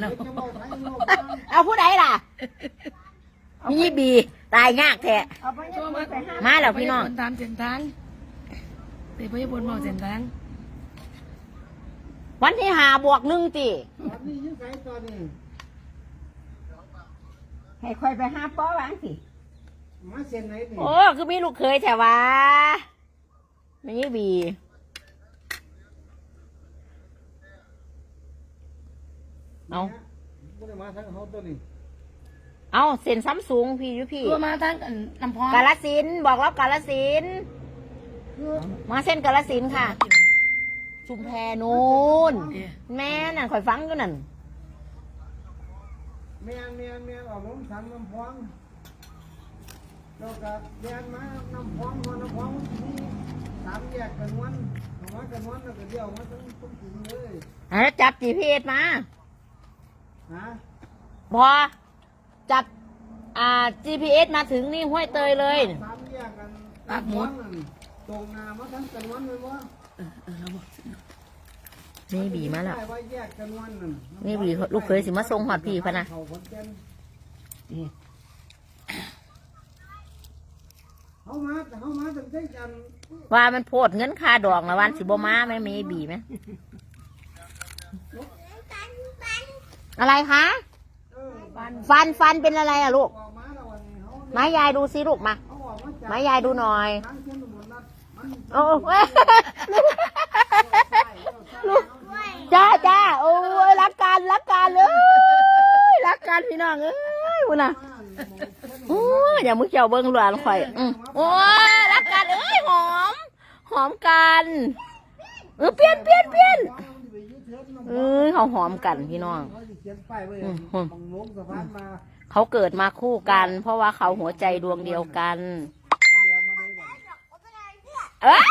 เนาะจะบอกใครบอกเอาผู้ใดล่ะมีบีตายยากแท้เอาไปยังไปห้ามาแล้วพี่น้องไปตามเส้นทางไปพยาบาลบอกเส้นทางวันที่หาบวกหนึ่งตีตอนนี้อยืดไกลตอนนี้ให้คอยไปหาป้อวางสิมาเส้นไหนนี่โอ้คือมีลูกเคยแต่ว่ามีบี เอาบ่ได้มาทางเขาตัวนี้เอาเซ็นซ้ำสูงพี่อยุพี่ตัวมาทางกันลำพองกาลสินธุ์บอกแล้วกาลสินธุ์มาเส้นกาลสินธุ์ค่ะ ชุมแพนูนเอ๊ะแม่น่ะคอยฟังก็นั่นแม่นแม่นแม่นออกลงสันน้ำพองเราก็แม่นมาน้ำพองมาน้ำพองมีสามแยกกันวันออกมากันวันแล้วก็เดี่ยวมาทั้งต้นถึงเลยแล้วจับ GPS มา ฮะพอจับอ่า GPS มาถึงนี่ห้วยเตยเลย สามแยกกันน้ำพองนั่นตรงนามาทั้งกันวันเลยว่าเออเออเราบอกนี่บีมาแล้วได้ว่าแยกกันวันนั่นนี่บีลูกเคยสิมาส่งหอดพี่พะนะ เขาขอนแก่นเขามาเขามาตั้งแต่กันว่ามันโพดเงินค่าดอกละวันสิบมาไหมมีบีไหม อะไรคะเออฟันฟันเป็นอะไรอะลูกออกมาแล้ววันนี้เขามายายดูสิลูกมาเขาออกมาจากมายายดูหน่อยทางเส้นตำบลนัดมันโอ้ลูกจ้าจ้าโอ้ยรักกันรักกันเลยรักกันพี่น้องเอ้ยบุญน่ะโอ้ยอย่ามึงเจ้าเบิ้งหลานข่อยอืมโอ้ยรักกันเอ้ยหอม หอมกันเออเปลี่ยนเปลี่ยนเปลี่ยน เอ้ยเขาหอมกันพี่น้องเขาจะเขียนป้ายไว้อืมบังลงสะพานมาเขาเกิดมาคู่กัน เพราะว่าเขาหัวใจดวงเดียวกันเขาเรียนมาได้บ่เอ้ย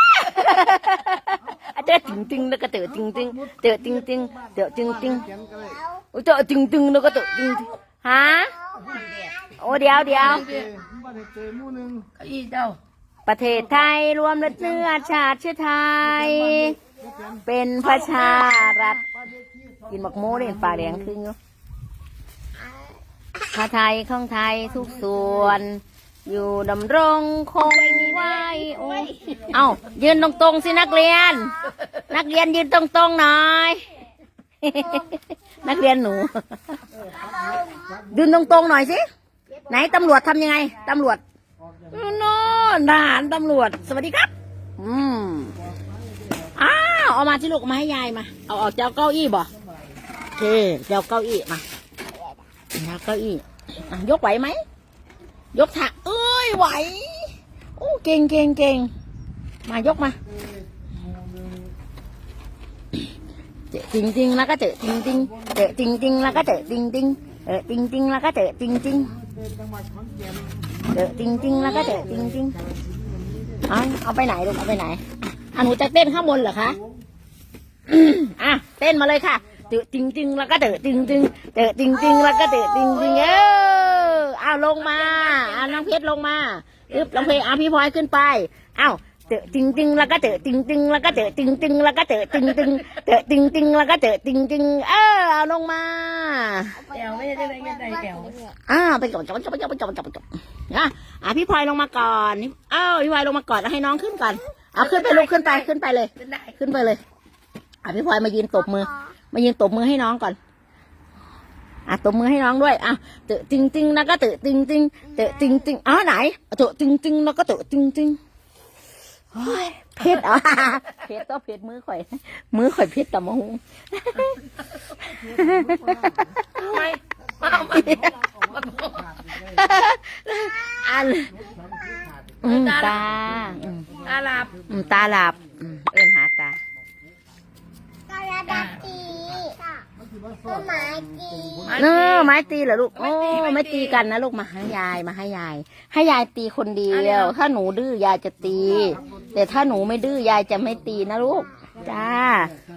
เจอจริงจริงแล้วก็เจอจริงจริงเจอจริงจริงเจอจริงจริงเขียนก็ได้เจอจริงจริงแล้วก็เจอจริงจริงฮะโอ้เดี๋ยวเดี๋ยวเจอมาได้เจอหมู่หนึงเก้าอี้เจ้าประเทศไทยรวมเลือดเนื้อชาติเชื้อไทย เป็นประชารัฐบ้านเลขที่สองกินหมักโม่เด่นปลาแดงครึ่งอยู่พระไทยของไทยทุกส่วน อยู่ดำรงคงไว้โอ้ยเอ้ายืนตรงๆสินักเรียน นักเรียนยืนตรงๆหน่อยนักเรียนหนู ยืนตรงๆหน่อยสิไหนตำรวจทำยังไงตำรวจโน่นทหารตำรวจ สวัสดีครับ อืมอ้าวเอา มาที่ลูกมาให้ยายมา เอาออกเจ้าเก้าอี้บ่โอเคเจ้าเก้าอี้มาเจ้าเก้าอี้ยกไหวไหม ยกถักเอ้ยไหว โอ้เก่งเก่งเก่งมายกมา เจจริงจริงแล้วก็เจอจริงจริงเจอจริงจริงแล้วก็เจอจริงจริงเออจริงจริงแล้วก็เจอจริงจริงเจอจริงจริงแล้วก็เจอจริงจริงเอาเอาไปไหนลูกเอาไปไหนอะหนูจะเต้นข้างบนเหรอคะ อืมอะเต้นมาเลยค่ะเจอจริงจริงๆแล้วก็เจอจริงจริงๆเจอจริงจริงๆแล้วก็เจอจริงจริงๆเออเอาลงมาอะน้องเพชรลงมาอึ๊บน้องเพชรอะพี่พลอยขึ้นไปเอ้าเจอจริงจริงๆแล้วก็เจอจริงจริงๆแล้วก็เจอจริงจริงๆแล้วก็เจอจริงจริงๆเจอจริงจริงๆแล้วก็เจอจริงจริงๆเออเอาลงมาแก้วไม่ได้ได้ไม่ได้แก้วอ่าไปก่อนจบจบจบจบจบจบนะอะพี่พลอยลงมาก่อนนี่เอ้าพี่พลอยลงมาก่อนแล้วให้น้องขึ้นก่อนเอาขึ้นไปลูกขึ้นไปขึ้นไปเลยเป็นได้ขึ้นไปเลย อะพี่พลอยมายืนตบมือ มายืนตบมือให้น้องก่อน อะตบมือให้น้องด้วยอะเตะจริงจริงๆแล้วก็เตะจริงจริงๆเตะจริงจริงๆอ๋อไหนเตะจริงจริงๆแล้วก็เตะจริงจริงๆโอ้ยเพชรอะเพชรต้องเพชรมือข่อย มือข่อยเพชรแต่มะฮุงไม่มามาอันอืมตาอืมอาลาบอืมตาหลับอืมเอินหาตา กระดาษตี ต้นไม้ตีเออไม้ตีเหรอลูกโอ้ไม่ตีกันนะลูกมาให้ยายมาให้ยาย ให้ยายตีคนเดียว ถ้าหนูดื้อยายจะตี แต่ถ้าหนูไม่ดื้อยายจะไม่ตีนะลูกจ้าเ